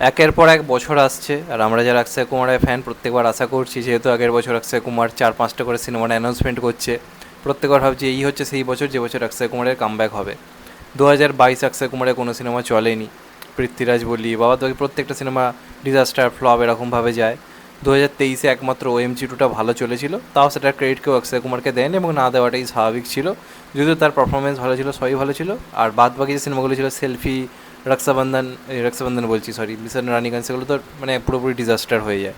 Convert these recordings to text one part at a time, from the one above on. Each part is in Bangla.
একের পর এক বছর আসছে, আর আমরা যারা অক্ষয় কুমারের ফ্যান প্রত্যেকবার আশা করছি যেহেতু আগের বছর অক্ষয় কুমার চার, পাঁচটা করে সিনেমার অ্যানাউন্সমেন্ট করছে, প্রত্যেকবার ভাবছি এই হচ্ছে সেই বছর, যে বছর অক্ষয় কুমারের কামব্যাক হবে। দু হাজার বাইশ অক্ষয় কুমারের কোনো সিনেমা চলেনি। পৃথ্বীরাজ বলি বাবা তো প্রত্যেকটা সিনেমা ডিজাস্টার ফ্লপ এরকমভাবে যায়? দু হাজার তেইশে একমাত্র ওএমজি টুটা ভালো চলেছিল, তাও সেটার ক্রেডিট কেউ অক্ষয় কুমারকে দেন এবং না দেওয়াটাই স্বাভাবিক ছিল। যদিও তার পারফরমেন্স ভালো ছিল, সবই ভালো ছিল, আর বাদ বাকি যে সিনেমাগুলো ছিল, সেলফি রক্ষাবন্ধন রক্ষাবন্ধন বলছি সরি মিশন রানীগঞ্জ সেগুলো তো মানে পুরোপুরি ডিজাস্টার হয়ে যায়।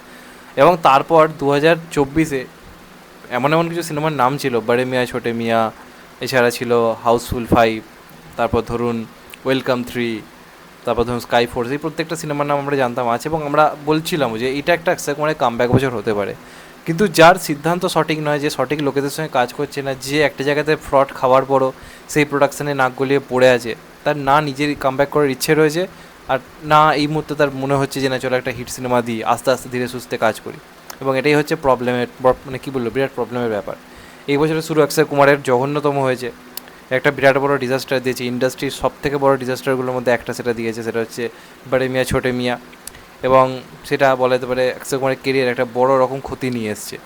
এবং তারপর দু হাজার চব্বিশে এমন এমন কিছু সিনেমার নাম ছিল, বড়ে মিয়া, ছোটে মিয়া, এছাড়া ছিল হাউসফুল ফাইভ তারপর ধরুন ওয়েলকাম থ্রি তারপর ধরুন স্কাই ফোর্স এই প্রত্যেকটা সিনেমার নাম আমরা জানতাম, আছে এবং আমরা বলছিলাম যে এটা একটা অক্ষয় কুমারের কামব্যাক বছর হতে পারে। কিন্তু যার সিদ্ধান্ত সঠিক নয়, যে সঠিক লোকেদের সঙ্গে কাজ করছে না, যে একটা জায়গাতে ফ্রড খাওয়ার পরও সেই প্রোডাকশানে নাক গলিয়ে পড়ে আছে তার না নিজের কামব্যাক করার ইচ্ছে রয়েছে আর না এই মুহূর্তে তার মনে হচ্ছে যে না, চলো একটা হিট সিনেমা দিই, আস্তে আস্তে ধীরে সুস্থে কাজ করি। এবং এটাই হচ্ছে প্রবলেমের মানে কী বলল বিরাট প্রবলেমের ব্যাপার। এই বছরে শুরু অক্ষয় কুমারের জঘন্যতম হয়েছে। একটা বিরাট বড় ডিজাস্টার দিয়েছে। ইন্ডাস্ট্রির সব থেকে বড় ডিজাস্টারগুলোর মধ্যে একটা সেটা দিয়েছে, সেটা হচ্ছে বড়ে মিয়া, ছোটে মিয়া। এবং সেটা বলা যেতে পারে অক্ষয় কুমারের কেরিয়ার একটা বড় রকম ক্ষতি নিয়ে এসছে।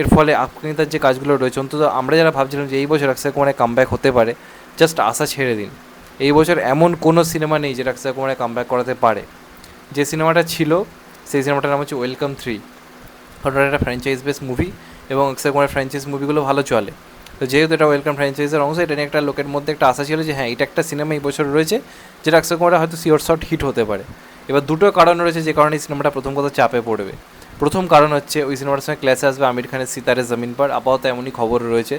এর ফলে আফগানিতার যে কাজগুলো রয়েছে, অন্তত আমরা যারা ভাবছিলাম যে এই বছর অক্ষয় কুমারের কামব্যাক হতে পারে জাস্ট আশা ছেড়ে দিন। এই বছর এমন কোনো সিনেমা নেই যেটা অক্ষয় কুমারের কামব্যাক করাতে পারে। যে সিনেমাটা ছিল, সেই সিনেমাটার নাম হচ্ছে ওয়েলকাম থ্রি ওটা একটা ফ্র্যাঞ্চাইজ বেস মুভি এবং অক্ষয় কুমারের ফ্র্যাঞ্চাইজ মুভিগুলো ভালো চলে। তো যেহেতু এটা ওয়েলকাম ফ্র্যাঞ্চাইজের অংশ, এটা নিয়ে একটা লোকের মধ্যে একটা আশা ছিল যে হ্যাঁ এটা একটা সিনেমা এই বছর রয়েছে যেটা অক্ষয় কুমারের হয়তো সিওর শট হিট হতে পারে। এবার দুটো কারণ রয়েছে যে কারণে এই সিনেমাটা প্রথম কথা চাপে পড়বে। প্রথম কারণ হচ্ছে, ওই সিনেমাটার সঙ্গে ক্লাসে আসবে, আমির খানের সিতারে জমিন পার। আপাতত এমনই খবর রয়েছে।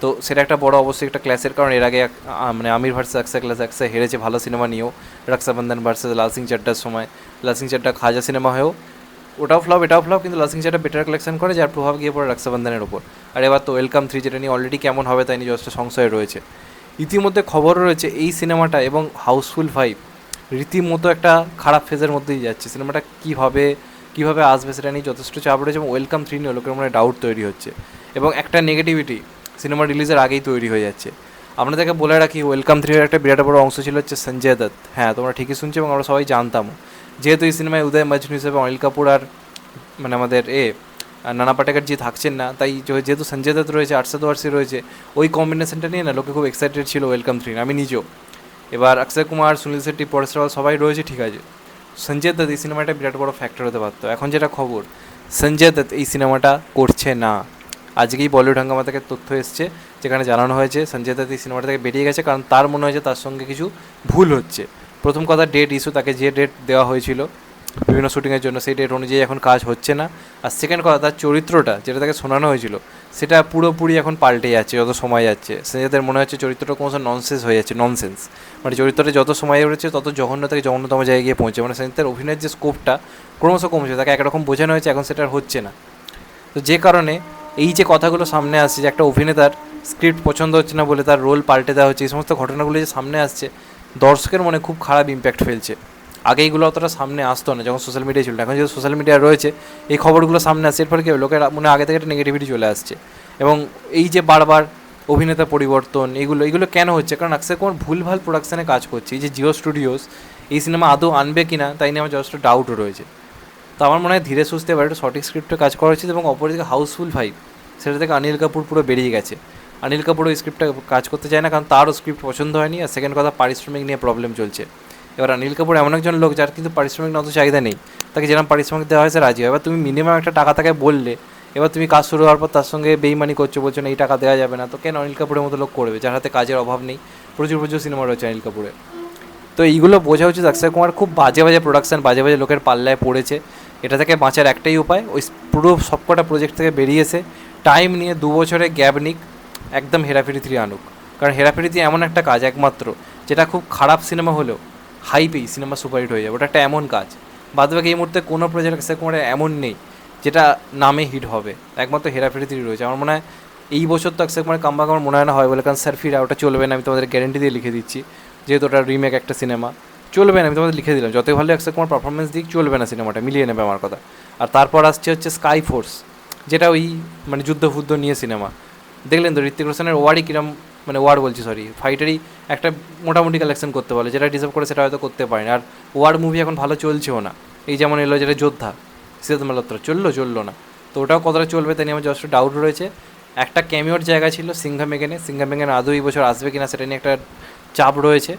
তো সেটা একটা বড় অবশ্যই একটা ক্লাসের কারণ। এর আগে মানে আমির ভার্সেস আকসা ক্লাস আকসা হেরেছে, ভালো সিনেমা নিয়েও। রক্ষাবন্ধন ভার্সেস লাল সিং চাড্ডার সময়। লাল সিং চাড্ডা খাজা সিনেমা হয়েও। ওটাও ফ্লপ এটাও ফ্লপ কিন্তু লাল সিং চাড্ডা বেটার কালেকশন করে, যার প্রভাব গিয়ে পড়ে রক্ষাবন্ধনের ওপর আর এবার তো ওয়েলকাম থ্রি যেটা নিয়ে অলরেডি কেমন হবে তাই নিয়ে যথেষ্ট সংশয় রয়েছে। ইতিমধ্যে খবর রয়েছে এই সিনেমাটা এবং হাউসফুল ফাইভ রীতিমতো একটা খারাপ ফেজের মধ্যেই যাচ্ছে। সিনেমাটা কীভাবে কীভাবে আসবে সেটা নিয়ে যথেষ্ট চাপ রয়েছে এবং ওয়েলকাম থ্রি নিয়ে লোকের মনে ডাউট তৈরি হচ্ছে। এবং একটা নেগেটিভিটি সিনেমা রিলিজের আগেই তৈরি হয়ে যাচ্ছে। আপনাদেরকে বলে রাখি, ওয়েলকাম থ্রির একটা বিরাট বড় অংশ ছিল হচ্ছে সঞ্জয় দত্ত। হ্যাঁ তোমরা ঠিকই শুনছো এবং আমরা সবাই জানতামও। যেহেতু এই সিনেমায় উদয় মজনু হিসেবে অনিল কাপুর আর মানে আমাদের এ, নানা পাটেকার জি থাকছেন না, তাই যে- যেহেতু সঞ্জয় দত্ত রয়েছে, আরশাদ ওয়ারসি রয়েছে, ওই কম্বিনেশনটা নিয়ে না লোকে খুব এক্সাইটেড ছিল ওয়েলকাম থ্রি আমি নিজেও। এবার অক্ষয় কুমার, সুনীল শেট্টি, পরেশ রাওয়াল সবাই রয়েছে, ঠিক আছে। সঞ্জয় দত্ত এই সিনেমাটা বিরাট বড় ফ্যাক্টর হতে পারতো। এখন যেটা খবর, সঞ্জয় দত্ত এই সিনেমাটা করছে না। আজকেই বলিউড হাঙ্গামা থেকে তথ্য এসছে, যেখানে জানানো হয়েছে, সঞ্জয় দত্ত এই সিনেমাটা থেকে বেরিয়ে গেছে, কারণ তার মনে হয়েছে তার সঙ্গে কিছু ভুল হচ্ছে। প্রথম কথা ডেট ইস্যু তাকে যে ডেট দেওয়া হয়েছিল বিভিন্ন শুটিংয়ের জন্য, সেই ডেট অনুযায়ী এখন কাজ হচ্ছে না। আর সেকেন্ড কথা, তার চরিত্রটা, যেটা তাকে শোনানো হয়েছিল, সেটা পুরোপুরি এখন পাল্টে যাচ্ছে, যত সময় যাচ্ছে। সঞ্জয়দের মনে হচ্ছে চরিত্রটা কোনো ননসেন্স হয়ে যাচ্ছে ননসেন্স মানে চরিত্রটা যত সময় উঠেছে, তত জঘন্য থেকে জঘন্যতম জায়গায় গিয়ে পৌঁছে। মানে সঞ্জয়দের অভিনয়ের যে স্কোপটা ক্রমশ কমছে তাকে একরকম বোঝানো হয়েছে, এখন সেটা হচ্ছে না। তো যে কারণে এই যে কথাগুলো সামনে আসছে, যে একটা অভিনেতার স্ক্রিপ্ট পছন্দ হচ্ছে না বলে তার রোল পাল্টে দেওয়া হচ্ছে, এই সমস্ত ঘটনাগুলো যে সামনে আসছে, দর্শকের মনে খুব খারাপ ইম্প্যাক্ট ফেলছে। আগে এইগুলো অতটা সামনে আসতো না, যখন সোশ্যাল মিডিয়া ছিল এখন যেহেতু সোশ্যাল মিডিয়া রয়েছে, এই খবরগুলো সামনে আসছে, এর ফলে? লোকের মনে আগে থেকে একটা নেগেটিভিটি চলে আসছে। এবং এই যে বারবার অভিনেতা পরিবর্তন, এগুলো এগুলো কেন হচ্ছে? কারণ অক্ষয় কুমার ভুলভাল প্রোডাকশানে কাজ করছে। এই যে জিও স্টুডিওস এই সিনেমা আদৌ আনবে কিনা, তাই নিয়ে আমার যথেষ্ট ডাউটও রয়েছে। তো আমার মনে হয় ধীরে সুস্থে এবার একটা সঠিক স্ক্রিপ্টে কাজ করা উচিত এবং অপরদিকে হাউসফুল ফাইভ সেটা থেকে অনিল কাপুর পুরো বেরিয়ে গেছে। অনিল কাপুর ওই স্ক্রিপ্টটা কাজ করতে চায় না, কারণ তারও স্ক্রিপ্ট পছন্দ হয়নি। আর সেকেন্ড কথা, পারিশ্রমিক নিয়ে প্রবলেম চলছে। এবার অনিল কাপুর এমন একজন লোক যার কিন্তু পারিশ্রমিক অত চাহিদা নেই। তাকে যেরকম পারিশ্রমিক দেওয়া হয়েছে, রাজি। হয় এবার তুমি মিনিমাম একটা টাকা তাকে বললে, এবার তুমি কাজ শুরু হওয়ার পর তার সঙ্গে বেইমানি করছ, বলছো না, এই টাকা দেওয়া যাবে না। তো কেন অনিল কাপুরের মতো লোক করবে, যার হাতে কাজের অভাব নেই? প্রচুর প্রচুর সিনেমা রয়েছে অনিল কাপুরের। তো এইগুলো বোঝা উচিত, অক্ষয় কুমার খুব বাজে বাজে প্রোডাকশন বাজে বাজে লোকের পাল্লায় পড়েছে। এটা থেকে বাঁচার একটাই উপায়। ওই পুরো সবকটা প্রজেক্ট থেকে বেরিয়ে এসে টাইম নিয়ে দু বছরে গ্যাপ নিক, একদম হেরাফেরি থ্রি আনুক। কারণ হেরাফেরি থ্রি এমন একটা কাজ একমাত্র, যেটা খুব খারাপ সিনেমা হলেও হাইপেই সিনেমা সুপারহিট হয়ে যাবে। ওটা একটা এমন কাজ। বাদবাকি এই মুহূর্তে কোনো প্রজেক্ট কুমারের এমন নেই, যেটা নামে হিট হবে। একমাত্র হেরাফেরি থ্রি রয়েছে। আমার মনে হয় এই বছর তো অক্ষয় কুমারের কামবাক আমার মনে হয় না হয় বলে, কারণ স্যার ফিরা ওটা চলবে না, আমি তোমাদের গ্যারেন্টি দিয়ে লিখে দিচ্ছি। যেহেতু ওটা রিমেক একটা সিনেমা চলবে না, আমি তোমাদের লিখে দিলাম। যতই ভালো অক্ষয় কুমার পারফরমেন্স দিক, চলবে না সিনেমাটা, মিলিয়ে নেবে আমার কথা। আর তারপর আসছে হচ্ছে স্কাই ফোর্স যেটা ওই মানে যুদ্ধ ফুদ্ধ নিয়ে সিনেমা। দেখলেন তো ঋত্বিক রোশনের ওয়ারই কিরম মানে ওয়ার বলছি সরি ফাইটারই একটা মোটামুটি কালেকশন করতে পারল যেটা ডিজার্ভ করে সেটা হয়তো করতে পারে না আর ওয়ার মুভি এখন ভালো চলছেও না। এই যেমন এলো যেটা যোদ্ধা সিদ্ধার্থ মালহোত্রা, চলল চলল না। তো ওটাও কতটা চলবে তা নিয়ে আমার যথেষ্ট ডাউট রয়েছে। একটা ক্যামিওর জায়গা ছিল সিংহা মেগেনে সিংহা মেগেন আদৌ এই বছর আসবে কিনা সেটা নিয়ে একটা চাপ রয়েছে।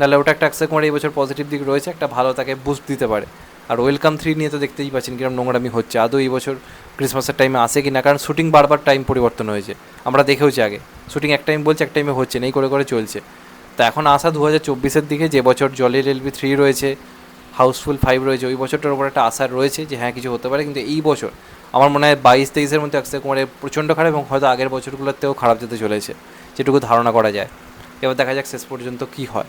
নাহলে ওটা একটা অক্ষয় কুমার এই বছর পজিটিভ দিক রয়েছে, একটা ভালো তাকে বুস্ট দিতে পারে। আর ওয়েলকাম থ্রি নিয়ে তো দেখতেই পাচ্ছেন কীরকম নোংরামি হচ্ছে। আদৌ এই বছর ক্রিসমাসের টাইমে আসে কি না কারণ শুটিং বারবার টাইম পরিবর্তন হয়েছে। আমরা দেখেওছি আগে। শুটিং এক টাইম বলছে, এক টাইমে হচ্ছে না, এই করে করে চলছে। তা এখন আসা দু হাজার চব্বিশের দিকে, যে বছর জলের এলবি থ্রি রয়েছে হাউসফুল ফাইভ রয়েছে, ওই বছরটার উপর একটা আশা রয়েছে যে হ্যাঁ কিছু হতে পারে। কিন্তু এই বছর আমার মনে হয় বাইশ তেইশের মধ্যে অক্ষয় কুমারের প্রচণ্ড খারাপ এবং হয়তো আগের বছরগুলোতেও খারাপ যেতে চলেছে। যেটুকু ধারণা করা যায়। এবার দেখা যাক শেষ পর্যন্ত কী হয়।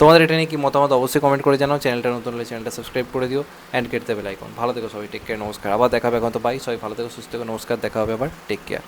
তোমাদের এটা নিয়ে কি মতামত অবশ্যই কমেন্ট করে জানাও। চ্যানেলটা নতুন হলে চ্যানেলটা সাবস্ক্রাইব করে দিও অ্যান্ড কেটে দেবে লাইকন ভালো থেকো সবাই টেক কেয়ার নমস্কার। আবার দেখাবে এখন তো বাই সবাই ভালো থেকো, সুস্থ থেকো, নমস্কার। দেখা হবে আবার টেক কেয়ার